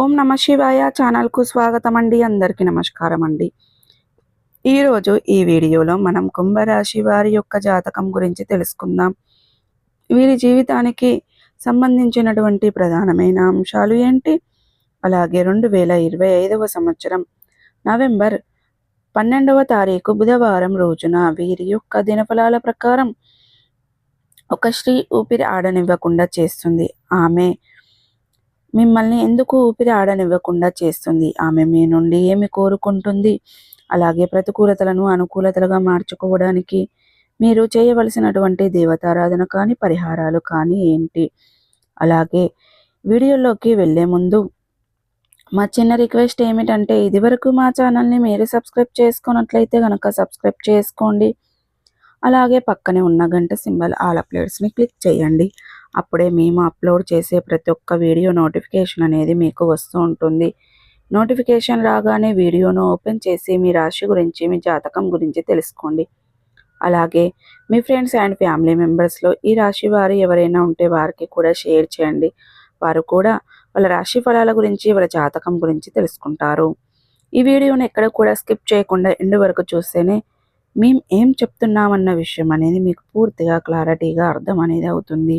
ఓం నమ శివాయ ఛానల్కు స్వాగతం అండి అందరికీ నమస్కారం అండి ఈరోజు ఈ వీడియోలో మనం కుంభరాశి వారి యొక్క జాతకం గురించి తెలుసుకుందాం. వీరి జీవితానికి సంబంధించినటువంటి ప్రధానమైన అంశాలు ఏంటి? అలాగే రెండు వేల ఇరవై ఐదవ సంవత్సరం నవంబర్ పన్నెండవ తారీఖు బుధవారం రోజున వీరి యొక్క దినఫలాల ప్రకారం ఒక స్త్రీ ఊపిరి ఆడనివ్వకుండా చేస్తుంది. ఆమె మిమ్మల్ని ఎందుకు ఊపిరి ఆడనివ్వకుండా చేస్తుంది? ఆమె మీ నుండి ఏమి కోరుకుంటుంది? అలాగే ప్రతికూలతలను అనుకూలతలుగా మార్చుకోవడానికి మీరు చేయవలసినటువంటి దేవతారాధన కానీ పరిహారాలు కానీ ఏంటి? అలాగే వీడియోలోకి వెళ్ళే ముందు మా చిన్న రిక్వెస్ట్ ఏమిటంటే ఇదివరకు మా ఛానల్ని మీరు సబ్స్క్రైబ్ చేసుకున్నట్లయితే కనుక సబ్స్క్రైబ్ చేసుకోండి. అలాగే పక్కనే ఉన్న గంట సింబల్ ఆల్ అప్లేట్స్ని క్లిక్ చేయండి. అప్పుడే మేము అప్లోడ్ చేసే ప్రతి ఒక్క వీడియో నోటిఫికేషన్ అనేది మీకు వస్తూ ఉంటుంది. నోటిఫికేషన్ రాగానే వీడియోను ఓపెన్ చేసి మీ రాశి గురించి మీ జాతకం గురించి తెలుసుకోండి. అలాగే మీ ఫ్రెండ్స్ అండ్ ఫ్యామిలీ మెంబర్స్లో ఈ రాశి వారు ఎవరైనా ఉంటే వారికి కూడా షేర్ చేయండి. వారు కూడా వాళ్ళ రాశి ఫలాల గురించి వాళ్ళ జాతకం గురించి తెలుసుకుంటారు. ఈ వీడియోని ఎక్కడ కూడా స్కిప్ చేయకుండా ఎండ్ వరకు చూస్తేనే మేము ఏం చెప్తున్నామన్న విషయం అనేది మీకు పూర్తిగా క్లారిటీగా అర్థం అనేది అవుతుంది.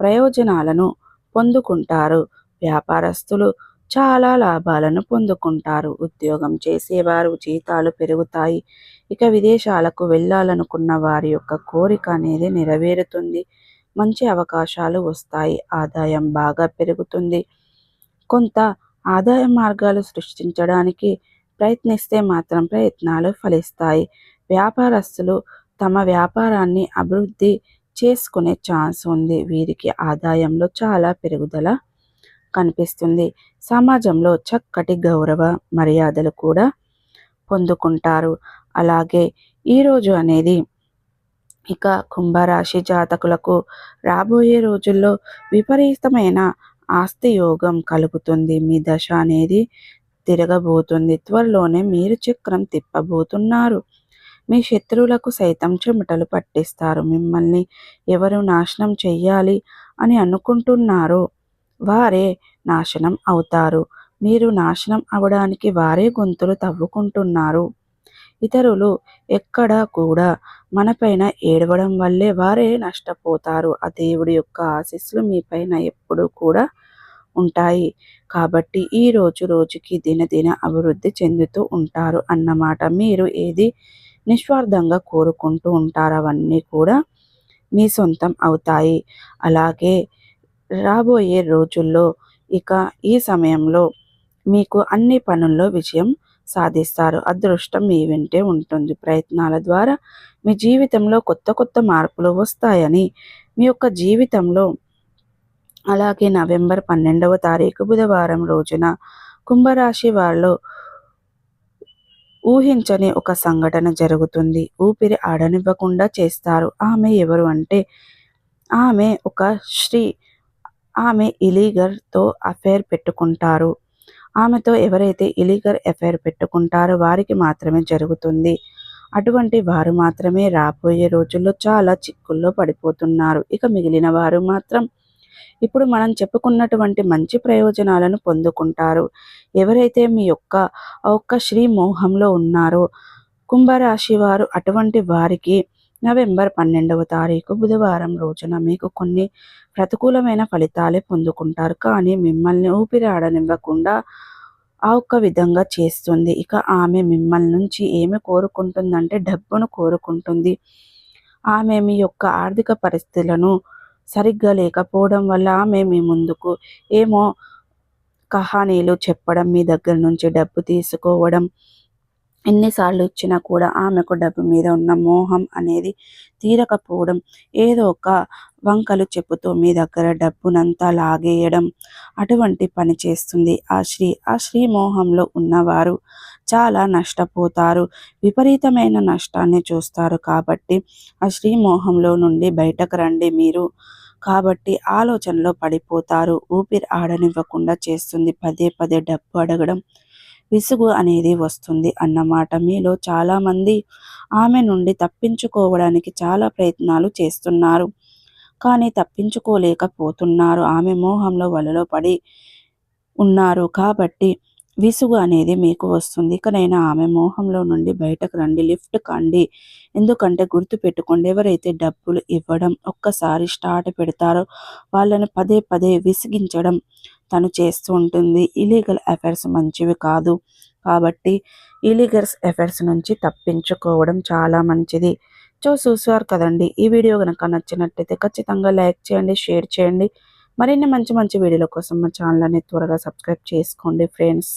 ప్రయోజనాలను పొందుకుంటారు. వ్యాపారస్తులు చాలా లాభాలను పొందుకుంటారు. ఉద్యోగం చేసేవారు జీతాలు పెరుగుతాయి. ఇక విదేశాలకు వెళ్ళాలనుకున్న వారి యొక్క కోరిక అనేది నెరవేరుతుంది. మంచి అవకాశాలు వస్తాయి. ఆదాయం బాగా పెరుగుతుంది. కొంత ఆదాయ మార్గాలు సృష్టించడానికి ప్రయత్నిస్తే మాత్రం ప్రయత్నాలు ఫలిస్తాయి. వ్యాపారస్తులు తమ వ్యాపారాన్ని అభివృద్ధి చేసుకునే ఛాన్స్ ఉంది. వీరికి ఆదాయంలో చాలా పెరుగుదల కనిపిస్తుంది. సమాజంలో చక్కటి గౌరవ మర్యాదలు కూడా పొందుకుంటారు. అలాగే ఈరోజు అనేది ఇక కుంభరాశి జాతకులకు రాబోయే రోజుల్లో విపరీతమైన ఆస్తి యోగం కలుగుతుంది. మీ దశ అనేది తిరగబోతుంది. త్వరలోనే మీరు చక్రం తిప్పబోతున్నారు. మీ శత్రువులకు సైతం చెమటలు పట్టిస్తారు. మిమ్మల్ని ఎవరు నాశనం చెయ్యాలి అని అనుకుంటున్నారో వారే నాశనం అవుతారు. మీరు నాశనం అవడానికి వారే గొంతులు తవ్వుకుంటున్నారు. ఇతరులు ఎక్కడ కూడా మనపైన ఏడవడం వల్లే వారే నష్టపోతారు. ఆ దేవుడి యొక్క ఆశీస్సులు మీపైన ఎప్పుడూ కూడా ఉంటాయి. కాబట్టి ఈ రోజు రోజుకి దినదిన అభివృద్ధి చెందుతూ ఉంటారు అన్నమాట. మీరు ఏది నిస్వార్థంగా కోరుకుంటూ ఉంటారు. అవన్నీ కూడా మీ సొంతం అవుతాయి. అలాగే రాబోయే రోజుల్లో ఇక ఈ సమయంలో మీకు అన్ని పనుల్లో విజయం సాధిస్తారు. అదృష్టం మీ వెంటే ఉంటుంది. ప్రయత్నాల ద్వారా మీ జీవితంలో కొత్త కొత్త మార్పులు వస్తాయని మీ యొక్క జీవితంలో అలాగే నవంబర్ పన్నెండవ తారీఖు బుధవారం రోజున కుంభరాశి వాళ్ళు ఊహించని ఒక సంఘటన జరుగుతుంది. ఊపిరి ఆడనివ్వకుండా చేస్తారు. ఆమె ఎవరు అంటే ఆమె ఒక స్త్రీ. ఆమె ఇలీగర్తో అఫేర్ పెట్టుకుంటారు. ఆమెతో ఎవరైతే ఇలీగర్ అఫైర్ పెట్టుకుంటారో వారికి మాత్రమే జరుగుతుంది. అటువంటి వారు మాత్రమే రాబోయే రోజుల్లో చాలా చిక్కుల్లో పడిపోతున్నారు. ఇక మిగిలిన వారు మాత్రం ఇప్పుడు మనం చెప్పుకున్నటువంటి మంచి ప్రయోజనాలను పొందుకుంటారు. ఎవరైతే మీ యొక్క ఒక్క శ్రీ మోహంలో ఉన్నారో కుంభరాశి వారు అటువంటి వారికి నవంబర్ పన్నెండవ తారీఖు బుధవారం రోజున మీకు కొన్ని ప్రతికూలమైన ఫలితాలే పొందుకుంటారు. కానీ మిమ్మల్ని ఊపిరి ఆడనివ్వకుండా ఆ ఒక్క విధంగా చేస్తుంది. ఇక ఆమె మిమ్మల్ని నుంచి ఏమి కోరుకుంటుందంటే డబ్బును కోరుకుంటుంది. ఆమె మీ యొక్క ఆర్థిక పరిస్థితులను సరిగ్గా లేకపోవడం వల్ల ఆమె మీ ముందుకు ఏమో కహానీలు చెప్పడం మీ దగ్గర నుంచి డబ్బు తీసుకోవడం ఎన్నిసార్లు ఇచ్చినా కూడా ఆమెకు డబ్బు మీద ఉన్న మోహం అనేది తీరకపోవడం ఏదో ఒక వంకలు చెప్పుతూ మీ దగ్గర డబ్బునంతా లాగేయడం అటువంటి పని చేస్తుంది ఆ స్త్రీ. ఆ స్త్రీ మోహంలో ఉన్నవారు చాలా నష్టపోతారు విపరీతమైన నష్టాన్ని చూస్తారు కాబట్టి ఆ స్త్రీ మోహంలో నుండి బయటకు రండి మీరు కాబట్టి ఆలోచనలో పడిపోతారు. ఊపిరి ఆడనివ్వకుండా చేస్తుంది. పదే పదే డబ్బు అడగడం విసుగు అనేది వస్తుంది అన్నమాట మీలో చాలామంది ఆమె నుండి తప్పించుకోవడానికి చాలా ప్రయత్నాలు చేస్తున్నారు. కానీ తప్పించుకోలేకపోతున్నారు. ఆమె మోహంలో వలలో పడి ఉన్నారు కాబట్టి విసుగు అనేది మీకు వస్తుంది. ఇకనైనా ఆమె మోహంలో నుండి బయటకు రండి లిఫ్ట్ కండి. ఎందుకంటే గుర్తు పెట్టుకోండి ఎవరైతే డబ్బులు ఇవ్వడం ఒక్కసారి స్టార్ట్ పెడతారో వాళ్ళని పదే పదే విసిగించడం తను చేస్తూ ఉంటుంది. ఇలీగల్ అఫైర్స్ మంచివి కాదు. కాబట్టి ఇలీగల్స్ అఫైర్స్ నుంచి తప్పించుకోవడం చాలా మంచిది. సో చూసారు కదండి. ఈ వీడియో కనుక నచ్చినట్లయితే ఖచ్చితంగా లైక్ చేయండి షేర్ చేయండి. మరిన్ని మంచి మంచి వీడియోల కోసం మా ఛానల్ని త్వరగా సబ్స్క్రైబ్ చేసుకోండి ఫ్రెండ్స్.